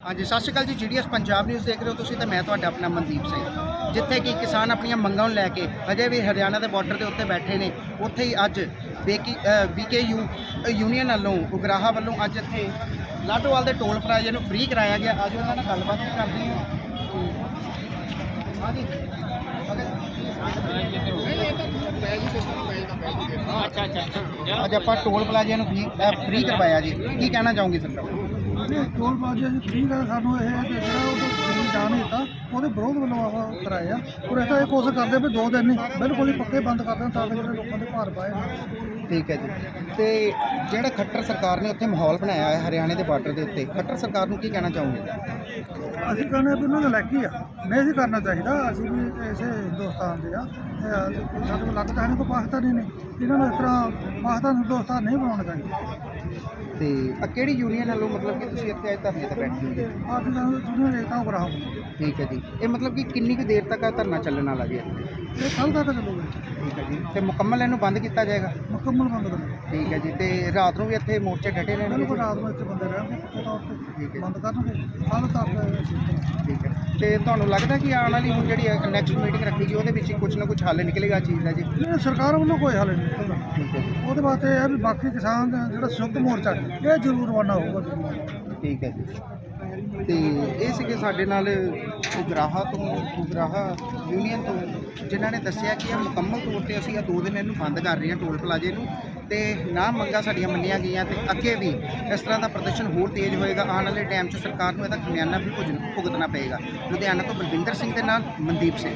ਹਾਂਜੀ ਸਤਿ ਸ਼੍ਰੀ ਅਕਾਲ ਜੀ ਜੀਡੀਐਸ ਪੰਜਾਬ ਨਿਊਜ਼ ਦੇਖ ਰਹੇ ਹੋ ਤੁਸੀਂ ਤੇ ਮੈਂ ਤੁਹਾਡਾ ਆਪਣਾ ਮਨਦੀਪ ਸਿੰਘ। ਜਿੱਥੇ ਕਿ ਕਿਸਾਨ ਆਪਣੀਆਂ ਮੰਗਾਂ ਨੂੰ ਲੈ ਕੇ ਅਜੇ ਵੀ ਹਰਿਆਣਾ ਦੇ ਬਾਰਡਰ ਦੇ ਉੱਤੇ ਬੈਠੇ ਨੇ ਉੱਥੇ ਹੀ ਅੱਜ ਬੇਕੀ ਬੀਕੇਯੂ ਯੂਨੀਅਨ ਵੱਲੋਂ ਉਗਰਾਹਾ ਵੱਲੋਂ ਅੱਜ ਇੱਥੇ ਲਾਟੋਵਾਲ ਦੇ ਟੋਲ ਪਲਾਜ਼ੇ ਨੂੰ ਫ੍ਰੀ ਕਰਾਇਆ ਗਿਆ। ਅੱਜ ਉਹਨਾਂ ਨਾਲ ਗੱਲਬਾਤ ਵੀ ਕਰਦੇ ਹਾਂ। ਹਾਂਜੀ। ਅੱਜ ਆਪਾਂ ਟੋਲ ਪਲਾਜ਼ੇ ਨੂੰ ਫ੍ਰੀ ਕਰਵਾਇਆ ਜੀ। ਕੀ ਕਹਿਣਾ ਚਾਹੋਗੇ ਸਰਕਾਰ ਇਹ ਟੋਲ ਪਲਾਜੇ ਜੀ ਠੀਕ ਹੈ ਸਾਨੂੰ ਇਹ ਜਿਹੜਾ ਉਹ ਜਾਣ ਦਿੱਤਾ, ਉਹਦੇ ਵਿਰੋਧ ਵੱਲੋਂ ਆਹ ਕਰਾਇਆ। ਔਰ ਇਹ ਤਾਂ ਇਹ ਕੋਸ਼ਿਸ਼ ਕਰਦੇ ਵੀ ਦੋ ਦਿਨ ਨਹੀਂ ਬਿਲਕੁਲ ਹੀ ਪੱਕੇ ਬੰਦ ਕਰ ਦੇਣ ਤਾਂ ਕਿ ਜਿਹੜੇ ਲੋਕਾਂ ਦੇ ਭਾਰ ਪਾਏ ਠੀਕ ਹੈ ਜੀ। ਤੇ ਜਿਹੜਾ ਖੱਟਰ ਸਰਕਾਰ ਨੇ ਉੱਥੇ ਮਾਹੌਲ ਬਣਾਇਆ ਹੈ ਹਰਿਆਣੇ ਦੇ ਬਾਰਡਰ ਦੇ ਉੱਤੇ ਖੱਟਰ ਸਰਕਾਰ ਨੂੰ ਕੀ ਕਹਿਣਾ ਚਾਹੋਗੇ? ਅਸੀਂ ਕਹਿੰਦੇ ਵੀ ਉਹਨਾਂ ਦਾ ਲੈਕੀ ਆ। ਨਹੀਂ ਸੀ ਕਰਨਾ ਚਾਹੀਦਾ ਅਸੀਂ ਵੀ ਇਸੇ ਹਿੰਦੁਸਤਾਨ ਦੇ ਆ। ਸਾਡੇ ਕੋਲ ਲੱਗਦਾ ਹੈ ਨਹੀਂ ਕੋਈ ਪਾਕਿਸਤਾਨੀ ਨੇ ਇਹਨਾਂ ਨੂੰ ਇਸ ਤਰ੍ਹਾਂ ਪਾਕਿਸਤਾਨ ਹਿੰਦੁਸਤਾਨ ਨਹੀਂ ਬਣਾਉਣਾ ਚਾਹੀਦਾ। ਤੇ ਆ ਕਿਹੜੀ ਯੂਨੀਅਨ ਵੱਲੋਂ ਮਤਲਬ ਕਿ ਤੁਸੀਂ ਇੱਥੇ ਅੱਜ ਧਰਨੇ ਤੇ ਬੈਠੇ ਹੋ ਪਾਕਿਸਤਾਨ ਦੀ ਦੁਨੀਆ ਦੇ ਤਾਂ ਉਗਰਾਹ ਠੀਕ ਹੈ ਜੀ। ਇਹ ਮਤਲਬ ਕਿ ਕਿੰਨੀ ਕੁ ਦੇਰ ਤੱਕ ਆ ਧਰਨਾ ਚੱਲਣ ਵਾਲਾ ਜੀ? ਇਹ ਕੱਲ ਤੱਕ ਚੱਲੂਗਾ। ਠੀਕ ਹੈ ਜੀ। ਤੇ ਮੁਕੰਮਲ ਇਹਨੂੰ ਬੰਦ ਕੀਤਾ ਜਾਏਗਾ? ਮੁਕੰਮਲ ਬੰਦ ਕਰਨਾ ਠੀਕ ਹੈ ਜੀ ਤੇ ਰਾਤ ਨੂੰ ਵੀ ਇੱਥੇ ਮੋਰਚੇ ਡਟੇ ਰਹਿਣਗੇ ਬਿਲਕੁਲ? ਰਾਤ ਨੂੰ ਇੱਥੇ ਬੰਦੇ ਰਹਿਣਗੇ ਪੱਕੇ ਤੌਰ ਠੀਕ ਤੇ ਹੈ। ਬੰਦ ਕਰਨਗੇ ਕੱਲ ਤੱਕ ਠੀਕ ਹੈ। ਤੇ ਤੁਹਾਨੂੰ ਲੱਗਦਾ ਕਿ ਆਉਣ ਵਾਲੀ ਹੁਣ ਜਿਹੜੀ ਨੈਕਸਟ ਮੀਟਿੰਗ ਰੱਖੀ ਜੀ ਉਹਦੇ ਵਿੱਚ ਕੁਝ ਨਾ ਕੁਝ ਹੱਲ ਨਿਕਲੇਗਾ ਚੀਜ਼ ਦਾ ਜੀ? ਇਹ ਸਰਕਾਰ ਵੱਲੋਂ ਕੋਈ ਹੱਲ ਨਹੀਂ ਨਿਕਲਦਾ। ਠੀਕ ਹੈ ਉਹਦੇ ਵਾਸਤੇ ਇਹ ਵੀ ਬਾਕੀ ਕਿਸਾਨ ਜਿਹੜਾ ਸੰਯੁਕਤ ਮੋਰਚਾ ਇਹ ਜ਼ਰੂਰ ਬਣਨਾ ਹੋਊਗਾ। ਠੀਕ ਹੈ ਜੀ। ਤੇ ਇਹ ਸੀਗੇ ਸਾਡੇ ਨਾਲ ਉਗਰਾਹਾ ਤੋਂ, ਉਗਰਾਹਾ ਯੂਨੀਅਨ ਤੋਂ, ਜਿਨ੍ਹਾਂ ਨੇ ਦੱਸਿਆ ਕਿ ਇਹ ਮੁਕੰਮਲ ਤੌਰ ਤੇ ਅਸੀਂ ਇਹ ਦੋ ਦਿਨ ਇਹਨੂੰ ਬੰਦ ਕਰ ਰਹੇ ਹਾਂ ਟੋਲ ਪਲਾਜ਼ੇ ਨੂੰ ਤੇ ਨਾ ਮੰਗਾਂ ਸਾਡੀਆਂ ਮੰਨੀਆਂ ਗਈਆਂ ਤੇ ਅੱਗੇ ਵੀ ਇਸ ਤਰ੍ਹਾਂ ਦਾ ਪ੍ਰਦਰਸ਼ਨ ਹੋਰ ਤੇਜ਼ ਹੋਏਗਾ। ਆਉਣ ਵਾਲੇ ਟਾਈਮ 'ਚ ਸਰਕਾਰ ਨੂੰ ਇਹਦਾ ਖਮਿਆਨਾ ਵੀ ਭੁਗਤਣਾ ਪਏਗਾ। ਲੁਧਿਆਣਾ ਤੋਂ ਬਲਵਿੰਦਰ ਸਿੰਘ ਦੇ ਨਾਲ ਮਨਦੀਪ ਸਿੰਘ।